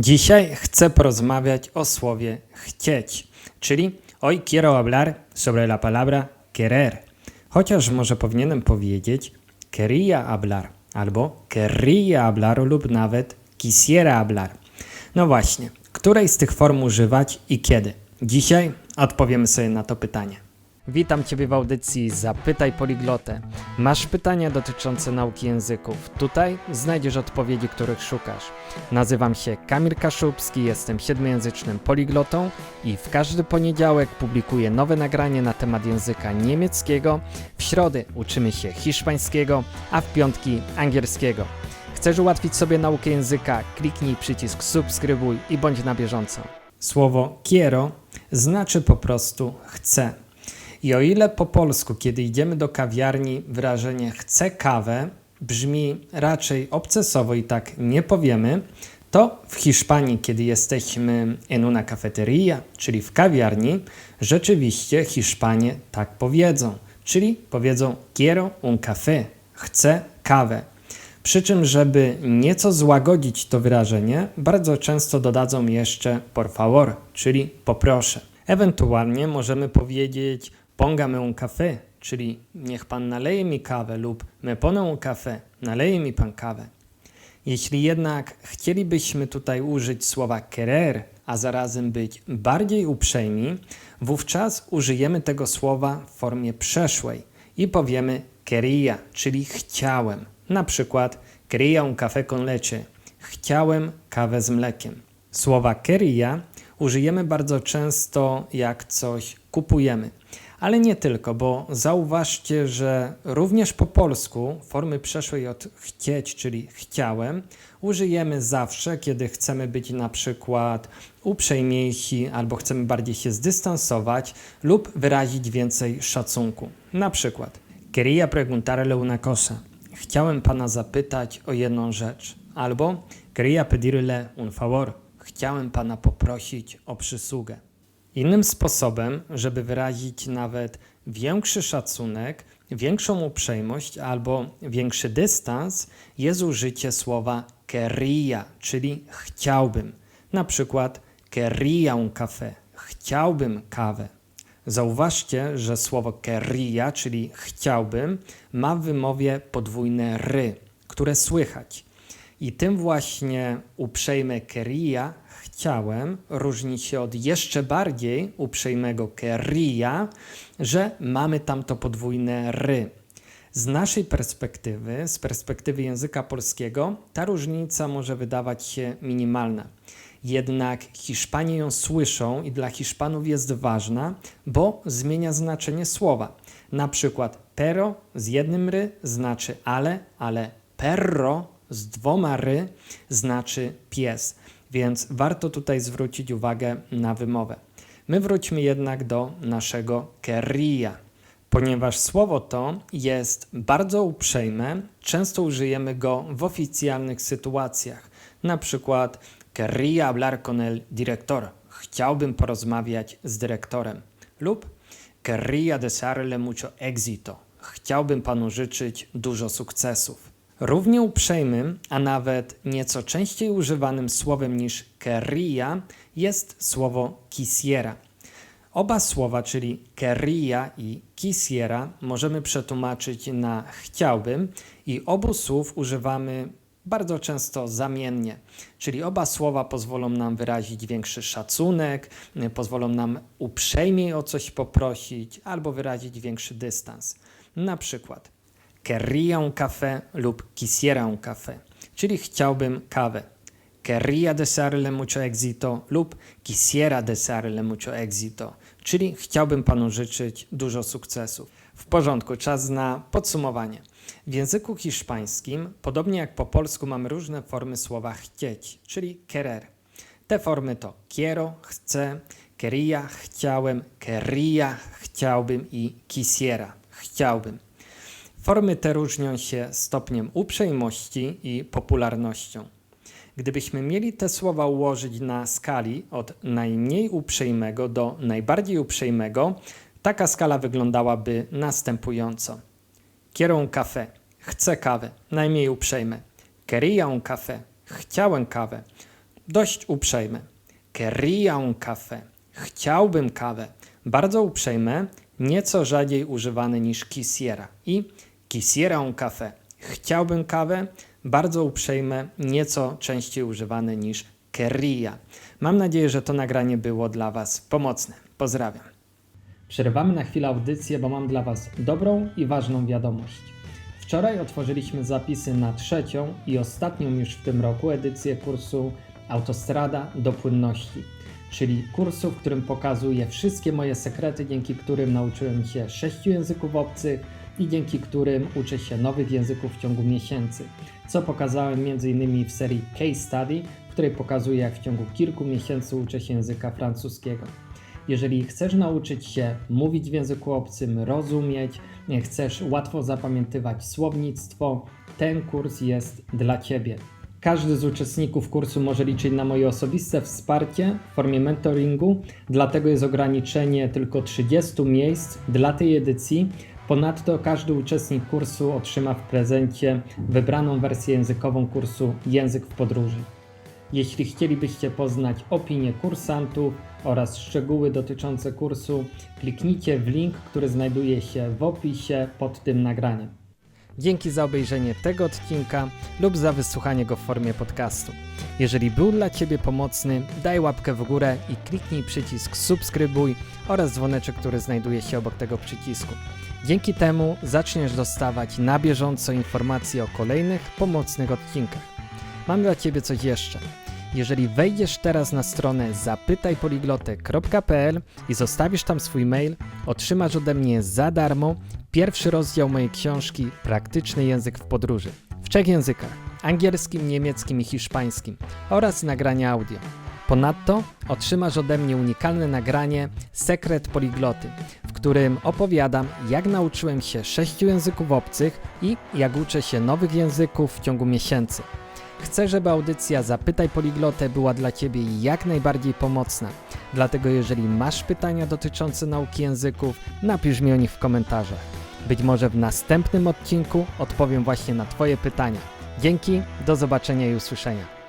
Dzisiaj chcę porozmawiać o słowie chcieć, czyli hoy quiero hablar sobre la palabra querer. Chociaż może powinienem powiedzieć quería hablar albo querría hablar lub nawet quisiera hablar. No właśnie, której z tych form używać i kiedy? Dzisiaj odpowiemy sobie na to pytanie. Witam Ciebie w audycji Zapytaj Poliglotę. Masz pytania dotyczące nauki języków. Tutaj znajdziesz odpowiedzi, których szukasz. Nazywam się Kamil Kaszubski, jestem siedmiojęzycznym poliglotą i w każdy poniedziałek publikuję nowe nagranie na temat języka niemieckiego. W środy uczymy się hiszpańskiego, a w piątki angielskiego. Chcesz ułatwić sobie naukę języka? Kliknij przycisk subskrybuj i bądź na bieżąco. Słowo quiero znaczy po prostu chcę. I o ile po polsku, kiedy idziemy do kawiarni, wyrażenie chcę kawę brzmi raczej obcesowo i tak nie powiemy, to w Hiszpanii, kiedy jesteśmy en una cafeteria, czyli w kawiarni, rzeczywiście Hiszpanie tak powiedzą, czyli powiedzą quiero un café, chcę kawę. Przy czym, żeby nieco złagodzić to wyrażenie, bardzo często dodadzą jeszcze por favor, czyli poproszę. Ewentualnie możemy powiedzieć póngame un café, czyli niech pan naleje mi kawę lub me ponę un café, naleje mi pan kawę. Jeśli jednak chcielibyśmy tutaj użyć słowa querer, a zarazem być bardziej uprzejmi, wówczas użyjemy tego słowa w formie przeszłej i powiemy quería, czyli chciałem. Na przykład quería un café con leche, chciałem kawę z mlekiem. Słowa quería użyjemy bardzo często jak coś kupujemy. Ale nie tylko, bo zauważcie, że również po polsku formy przeszłej od chcieć, czyli chciałem, użyjemy zawsze, kiedy chcemy być na przykład uprzejmiejsi albo chcemy bardziej się zdystansować lub wyrazić więcej szacunku. Na przykład, quería preguntarle una cosa. Chciałem pana zapytać o jedną rzecz. Albo quería pedirle un favor. Chciałem pana poprosić o przysługę. Innym sposobem, żeby wyrazić nawet większy szacunek, większą uprzejmość albo większy dystans, jest użycie słowa quería, czyli chciałbym. Na przykład quería un café, chciałbym kawę. Zauważcie, że słowo quería, czyli chciałbym, ma w wymowie podwójne ry, które słychać. I tym właśnie uprzejme quería, chciałem, różni się od jeszcze bardziej uprzejmego quería, że mamy tam to podwójne ry. Z naszej perspektywy, z perspektywy języka polskiego, ta różnica może wydawać się minimalna. Jednak Hiszpanie ją słyszą i dla Hiszpanów jest ważna, bo zmienia znaczenie słowa. Na przykład pero z jednym ry znaczy ale, ale perro z dwoma ry znaczy pies. Więc warto tutaj zwrócić uwagę na wymowę. My wróćmy jednak do naszego quería. Ponieważ słowo to jest bardzo uprzejme, często użyjemy go w oficjalnych sytuacjach. Na przykład querría hablar con el director. Chciałbym porozmawiać z dyrektorem. Lub querría desearle mucho éxito. Chciałbym panu życzyć dużo sukcesów. Równie uprzejmym, a nawet nieco częściej używanym słowem niż querría jest słowo quisiera. Oba słowa, czyli querría i quisiera, możemy przetłumaczyć na chciałbym i obu słów używamy bardzo często zamiennie, czyli oba słowa pozwolą nam wyrazić większy szacunek, pozwolą nam uprzejmiej o coś poprosić albo wyrazić większy dystans. Na przykład querría café lub quisiera un café, czyli chciałbym kawę. Querría desearle mucho éxito lub quisiera desearle mucho éxito, czyli chciałbym panu życzyć dużo sukcesów. W porządku, czas na podsumowanie. W języku hiszpańskim, podobnie jak po polsku, mamy różne formy słowa chcieć, czyli querer. Te formy to quiero, chcę, quería, chciałem, querría, chciałbym i quisiera, chciałbym. Formy te różnią się stopniem uprzejmości i popularnością. Gdybyśmy mieli te słowa ułożyć na skali od najmniej uprzejmego do najbardziej uprzejmego, taka skala wyglądałaby następująco. Quiero café. Chcę kawę. Najmniej uprzejme. Quería un. Chciałem kawę. dość uprzejme. Quería un. Chciałbym kawę. Bardzo uprzejme, nieco rzadziej używane niż quisiera. I quisiera un café. Chciałbym kawę. Bardzo uprzejme, nieco częściej używane niż quería. Mam nadzieję, że to nagranie było dla Was pomocne. Pozdrawiam. Przerywamy na chwilę audycję, bo mam dla Was dobrą i ważną wiadomość. Wczoraj otworzyliśmy zapisy na trzecią i ostatnią już w tym roku edycję kursu Autostrada do płynności, czyli kursu, w którym pokazuję wszystkie moje sekrety, dzięki którym nauczyłem się sześciu języków obcych i dzięki którym uczę się nowych języków w ciągu miesięcy, co pokazałem m.in. w serii Case Study, w której pokazuję, jak w ciągu kilku miesięcy uczę się języka francuskiego. Jeżeli chcesz nauczyć się mówić w języku obcym, rozumieć, chcesz łatwo zapamiętywać słownictwo, ten kurs jest dla Ciebie. Każdy z uczestników kursu może liczyć na moje osobiste wsparcie w formie mentoringu, dlatego jest ograniczenie tylko 30 miejsc dla tej edycji. Ponadto każdy uczestnik kursu otrzyma w prezencie wybraną wersję językową kursu Język w podróży. Jeśli chcielibyście poznać opinię kursantów oraz szczegóły dotyczące kursu, kliknijcie w link, który znajduje się w opisie pod tym nagraniem. Dzięki za obejrzenie tego odcinka lub za wysłuchanie go w formie podcastu. Jeżeli był dla Ciebie pomocny, daj łapkę w górę i kliknij przycisk subskrybuj oraz dzwoneczek, który znajduje się obok tego przycisku. Dzięki temu zaczniesz dostawać na bieżąco informacje o kolejnych pomocnych odcinkach. Mam dla Ciebie coś jeszcze. Jeżeli wejdziesz teraz na stronę zapytajpoliglotek.pl i zostawisz tam swój mail, otrzymasz ode mnie za darmo pierwszy rozdział mojej książki Praktyczny język w podróży w trzech językach: angielskim, niemieckim i hiszpańskim oraz nagrania audio. Ponadto otrzymasz ode mnie unikalne nagranie Sekret Poligloty, którym opowiadam, jak nauczyłem się sześciu języków obcych i jak uczę się nowych języków w ciągu miesięcy. Chcę, żeby audycja Zapytaj Poliglotę była dla Ciebie jak najbardziej pomocna. Dlatego jeżeli masz pytania dotyczące nauki języków, napisz mi o nich w komentarzach. Być może w następnym odcinku odpowiem właśnie na Twoje pytania. Dzięki, do zobaczenia i usłyszenia.